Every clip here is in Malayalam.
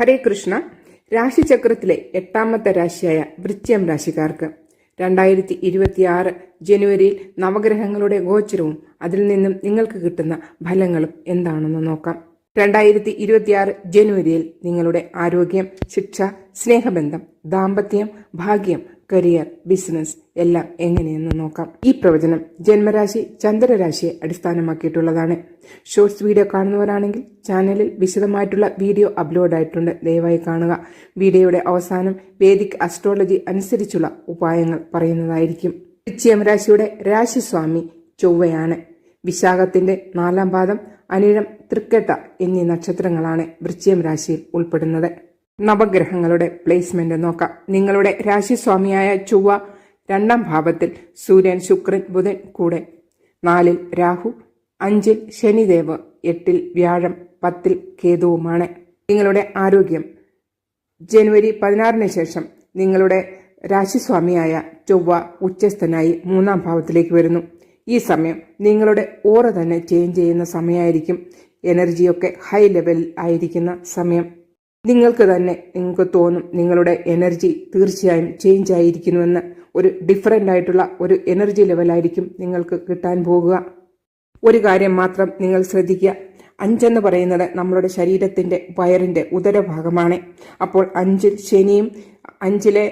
ഹരേ കൃഷ്ണ രാശിചക്രത്തിലെ എട്ടാമത്തെ രാശിയായ വൃശ്ചികം രാശിക്കാർക്ക്. രണ്ടായിരത്തി ഇരുപത്തിയാറ് ജനുവരിയിൽ നവഗ്രഹങ്ങളുടെ ഗോചരവും അതിൽ നിന്നും നിങ്ങൾക്ക് കിട്ടുന്ന ഫലങ്ങളും എന്താണെന്ന് നോക്കാം. രണ്ടായിരത്തി ഇരുപത്തിയാറ് ജനുവരിയിൽ നിങ്ങളുടെ ആരോഗ്യം ശിക്ഷ സ്നേഹബന്ധം ദാമ്പത്യം ഭാഗ്യം കരിയർ ബിസിനസ് എല്ലാം എങ്ങനെയെന്ന് നോക്കാം. ഈ പ്രവചനം ജന്മരാശി ചന്ദ്രരാശിയെ അടിസ്ഥാനമാക്കിയിട്ടുള്ളതാണ്. ഷോർട്സ് വീഡിയോ കാണുന്നവരാണെങ്കിൽ ചാനലിൽ വിശദമായിട്ടുള്ള വീഡിയോ അപ്ലോഡ് ആയിട്ടുണ്ട്. ദയവായി കാണുക. വീഡിയോയുടെ അവസാനം വേദിക് അസ്ട്രോളജി അനുസരിച്ചുള്ള ഉപായങ്ങൾ പറയുന്നതായിരിക്കും. രാശിയുടെ രാശിസ്വാമി ചൊവ്വയാണ്. വിശാഖത്തിന്റെ നാലാം പാദം അനിഴം തൃക്കെട്ട എന്നീ നക്ഷത്രങ്ങളാണ് വൃശ്ചികം രാശിയിൽ ഉൾപ്പെടുന്നത്. നവഗ്രഹങ്ങളുടെ പ്ലേസ്മെന്റ് നോക്കാം. നിങ്ങളുടെ രാശിസ്വാമിയായ ചൊവ്വ രണ്ടാം ഭാവത്തിൽ സൂര്യൻ ശുക്രൻ ബുധൻ കൂടെ. നാലിൽ രാഹു അഞ്ചിൽ ശനിദേവ് എട്ടിൽ വ്യാഴം പത്തിൽ കേതുവുമാണ്. നിങ്ങളുടെ ആരോഗ്യം. ജനുവരി പതിനാറിന് ശേഷം നിങ്ങളുടെ രാശിസ്വാമിയായ ചൊവ്വ ഉച്ചസ്ഥനായി മൂന്നാം ഭാവത്തിലേക്ക് വരുന്നു. ഈ സമയം നിങ്ങളുടെ ഓറ തന്നെ ചേഞ്ച് ചെയ്യുന്ന സമയമായിരിക്കും. എനർജിയൊക്കെ ഹൈ ലെവലിൽ ആയിരിക്കുന്ന സമയം. നിങ്ങൾക്ക് തന്നെ നിങ്ങൾക്ക് തോന്നും നിങ്ങളുടെ എനർജി തീർച്ചയായും ചേഞ്ച് ആയിരിക്കുന്നുവെന്ന്. ഒരു ഡിഫറെന്റ് ആയിട്ടുള്ള ഒരു എനർജി ലെവലായിരിക്കും നിങ്ങൾക്ക് കിട്ടാൻ പോകുക. ഒരു കാര്യം മാത്രം നിങ്ങൾ ശ്രദ്ധിക്കുക. അഞ്ചെന്ന് പറയുന്നത് നമ്മളുടെ ശരീരത്തിന്റെ വയറിന്റെ ഉദരഭാഗമാണ്. അപ്പോൾ അഞ്ചിൽ ശനിയും അഞ്ചിലെ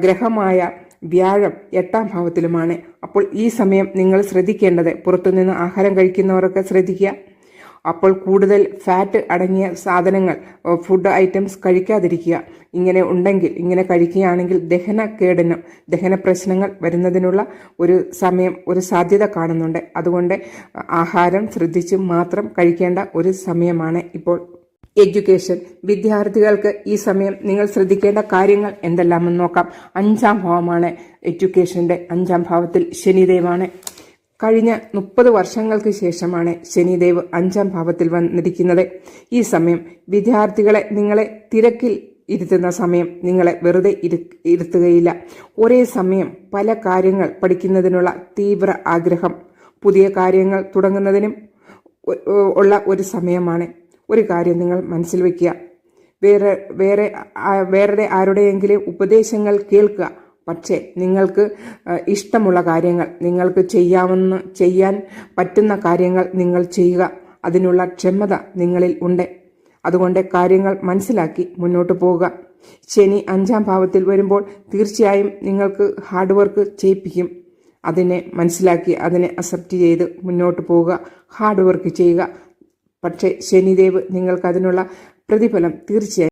ഗ്രഹമായ വ്യാഴം എട്ടാം ഭാവത്തിലുമാണ്. അപ്പോൾ ഈ സമയം നിങ്ങൾ ശ്രദ്ധിക്കേണ്ടത് പുറത്തുനിന്ന് ആഹാരം കഴിക്കുന്നവരൊക്കെ ശ്രദ്ധിക്കുക. അപ്പോൾ കൂടുതൽ ഫാറ്റ് അടങ്ങിയ സാധനങ്ങൾ ഫുഡ് ഐറ്റംസ് കഴിക്കാതിരിക്കുക. ഇങ്ങനെ ഉണ്ടെങ്കിൽ ഇങ്ങനെ കഴിക്കുകയാണെങ്കിൽ ദഹനക്കേടിനും ദഹന പ്രശ്നങ്ങൾ വരുന്നതിനുള്ള ഒരു സമയം ഒരു സാധ്യത കാണുന്നുണ്ട്. അതുകൊണ്ട് ആഹാരം ശ്രദ്ധിച്ച് മാത്രം കഴിക്കേണ്ട ഒരു സമയമാണ് ഇപ്പോൾ എഡ്യൂക്കേഷൻ. വിദ്യാർത്ഥികൾക്ക് ഈ സമയം നിങ്ങൾ ശ്രദ്ധിക്കേണ്ട കാര്യങ്ങൾ എന്തെല്ലാമെന്ന് നോക്കാം. അഞ്ചാം ഭാവമാണ് എഡ്യൂക്കേഷന്റെ അഞ്ചാം ഭാവത്തിൽ ശനിദേവാണ്. കഴിഞ്ഞ മുപ്പത് വർഷങ്ങൾക്ക് ശേഷമാണ് ശനിദേവ് അഞ്ചാം ഭാവത്തിൽ വന്നിരിക്കുന്നത്. ഈ സമയം വിദ്യാർത്ഥികളെ നിങ്ങളെ തിരക്കിൽ ഇരുത്തുന്ന സമയം നിങ്ങളെ വെറുതെ ഇരു ഇരുത്തുകയില്ല. ഒരേ സമയം പല കാര്യങ്ങൾ പഠിക്കുന്നതിനുള്ള തീവ്ര ആഗ്രഹം. പുതിയ കാര്യങ്ങൾ തുടങ്ങുന്നതിനും ഉള്ള ഒരു സമയമാണ്. ഒരു കാര്യം നിങ്ങൾ മനസ്സിൽ വയ്ക്കുക വേറെ വേറെ വേറെ ആരുടെയെങ്കിലും ഉപദേശങ്ങൾ കേൾക്കുക. പക്ഷേ നിങ്ങൾക്ക് ഇഷ്ടമുള്ള കാര്യങ്ങൾ നിങ്ങൾക്ക് ചെയ്യാവുന്ന ചെയ്യാൻ പറ്റുന്ന കാര്യങ്ങൾ നിങ്ങൾ ചെയ്യുക. അതിനുള്ള ക്ഷമത നിങ്ങളിൽ ഉണ്ട്. അതുകൊണ്ട് കാര്യങ്ങൾ മനസ്സിലാക്കി മുന്നോട്ട് പോവുക. ശനി അഞ്ചാം ഭാവത്തിൽ വരുമ്പോൾ തീർച്ചയായും നിങ്ങൾക്ക് ഹാർഡ് വർക്ക് ചെയ്യിപ്പിക്കും. അതിനെ മനസ്സിലാക്കി അതിനെ അക്സെപ്റ്റ് ചെയ്ത് മുന്നോട്ട് പോവുക. ഹാർഡ് വർക്ക് ചെയ്യുക. പക്ഷേ ശനിദേവ് നിങ്ങൾക്കതിനുള്ള പ്രതിഫലം തീർച്ചയായും